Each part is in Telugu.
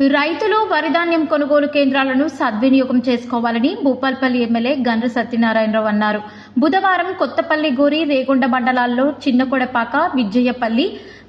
రైతులు వరిధాన్యం కొనుగోలు కేంద్రాలను సద్వినియోగం చేసుకోవాలని భూపాల్పల్లి ఎమ్మెల్యే గండ్ర సత్యనారాయణరావు అన్నారు. బుధవారం కొత్తపల్లి గోరి రేగొండ మండలాల్లో చిన్నకొడపాక విజయపల్లి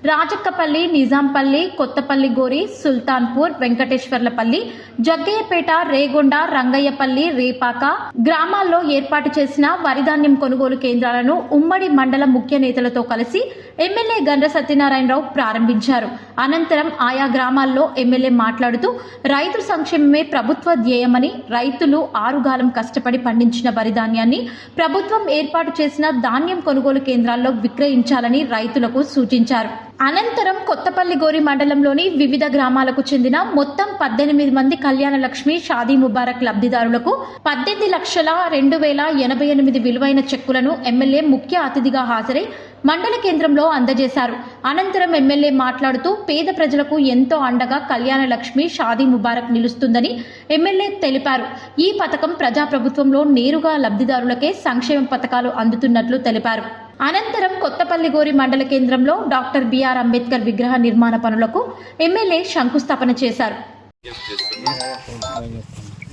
రాజక్కపల్లి నిజాంపల్లి కొత్తపల్లి గోరి సుల్తాన్పూర్ వెంకటేశ్వర్లపల్లి జగ్గయ్యపేట రేగొండ రంగయ్యపల్లి రేపాక గ్రామాల్లో ఏర్పాటు చేసిన వరిధాన్యం కొనుగోలు కేంద్రాలను ఉమ్మడి మండల ముఖ్య నేతలతో కలిసి ఎమ్మెల్యే గండ్ర సత్యనారాయణరావు ప్రారంభించారు. అనంతరం ఆయా గ్రామాల్లో ఎమ్మెల్యే మాట్లాడుతూ రైతు సంక్షేమమే ప్రభుత్వ ధ్యేయమని రైతులు ఆరుగాలం కష్టపడి పండించిన వరిధాన్యాన్ని ప్రభుత్వ ప్రభుత్వం ఏర్పాటు చేసిన ధాన్యం కొనుగోలు కేంద్రాల్లో విక్రయించాలని రైతులకు సూచించారు. అనంతరం కొత్తపల్లి గోరి మండలంలోని వివిధ గ్రామాలకు చెందిన మొత్తం పద్దెనిమిది మంది కళ్యాణ లక్ష్మి షాదీ ముబారక్ లబ్ధిదారులకు పద్దెనిమిది లక్షల రెండు వేల ఎనభై ఎనిమిది విలువైన చెక్కులను ఎమ్మెల్యే ముఖ్య అతిథిగా హాజరై మండల కేంద్రంలో అందజేశారు. అనంతరం ఎమ్మెల్యే మాట్లాడుతూ పేద ప్రజలకు ఎంతో అండగా కళ్యాణ లక్ష్మి షాదీ ముబారక్ నిలుస్తుందని ఎమ్మెల్యే తెలిపారు. ఈ పథకం ప్రజాప్రభుత్వంలో నేరుగా లబ్ధిదారులకే సంక్షేమ పథకాలు అందుతున్నట్లు తెలిపారు. అనంతరం కొత్తపల్లిగోరి మండల కేంద్రంలో డాక్టర్ బిఆర్ అంబేద్కర్ విగ్రహ నిర్మాణ పనులకు ఎమ్మెల్యే శంకుస్థాపన చేశారు.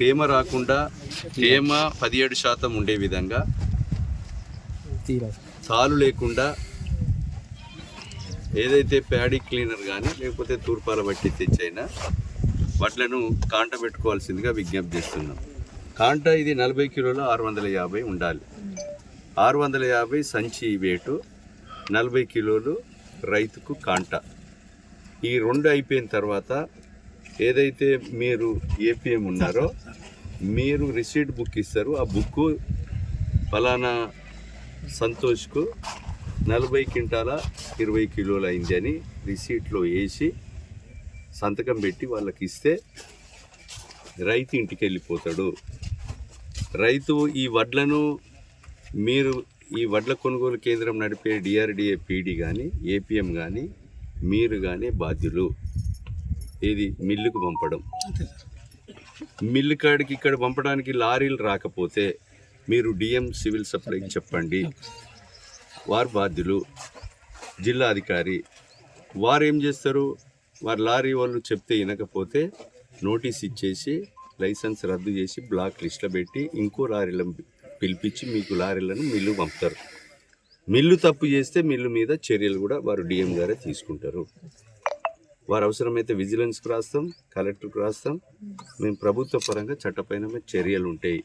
తేమ రాకుండా తేమ పదిహేడు శాతం ఉండే విధంగా సాలు లేకుండా ఏదైతే ప్యాడీ క్లీనర్ కానీ లేకపోతే తూర్పాల బట్టి తెచ్చైనా వడ్లను కాంట పెట్టుకోవాల్సిందిగా విజ్ఞప్తి చేస్తున్నాం. కాంట ఇది నలభై కిలోలు ఆరు వందల యాభై ఉండాలి. ఆరు వందల యాభై సంచి వేటు నలభై కిలోలు రైతుకు కాంట. ఈ రెండు అయిపోయిన తర్వాత ఏదైతే మీరు ఏపీఎం ఉన్నారో మీరు రిసీట్ బుక్ ఇస్తారు. ఆ బుక్ ఫలానా సంతోష్కు నలభై క్వింటాల ఇరవై కిలోలు అయింది అని రిసీట్లో వేసి సంతకం పెట్టి వాళ్ళకి ఇస్తే రైతు ఇంటికి వెళ్ళిపోతాడు. రైతు ఈ వడ్లను మీరు ఈ వడ్ల కొనుగోలు కేంద్రం నడిపే డిఆర్డిఏ పీడీ కానీ ఏపీఎం కానీ మీరు కానీ బాధ్యులు. ఇది మిల్లుకు పంపడం. మిల్లు కాడికి ఇక్కడ పంపడానికి లారీలు రాకపోతే మీరు డిఎం సివిల్ సప్లైకి చెప్పండి. వారు బాధ్యులు. జిల్లా అధికారి. వారు ఏం చేస్తారు? వారు లారీ వాళ్ళు చెప్తే వినకపోతే నోటీస్ ఇచ్చేసి లైసెన్స్ రద్దు చేసి బ్లాక్ లిస్ట్లో పెట్టి ఇంకో లారీలను పిలిపించి మీకు లారీలను మిల్లు పంపుతారు. మిల్లు తప్పు చేస్తే మిల్లు మీద చర్యలు కూడా వారు డిఎం గారే తీసుకుంటారు. వారు అవసరమైతే విజిలెన్స్కి రాస్తాం కలెక్టర్కి రాస్తాం. మేము ప్రభుత్వ పరంగా చట్టపైన చర్యలు ఉంటాయి.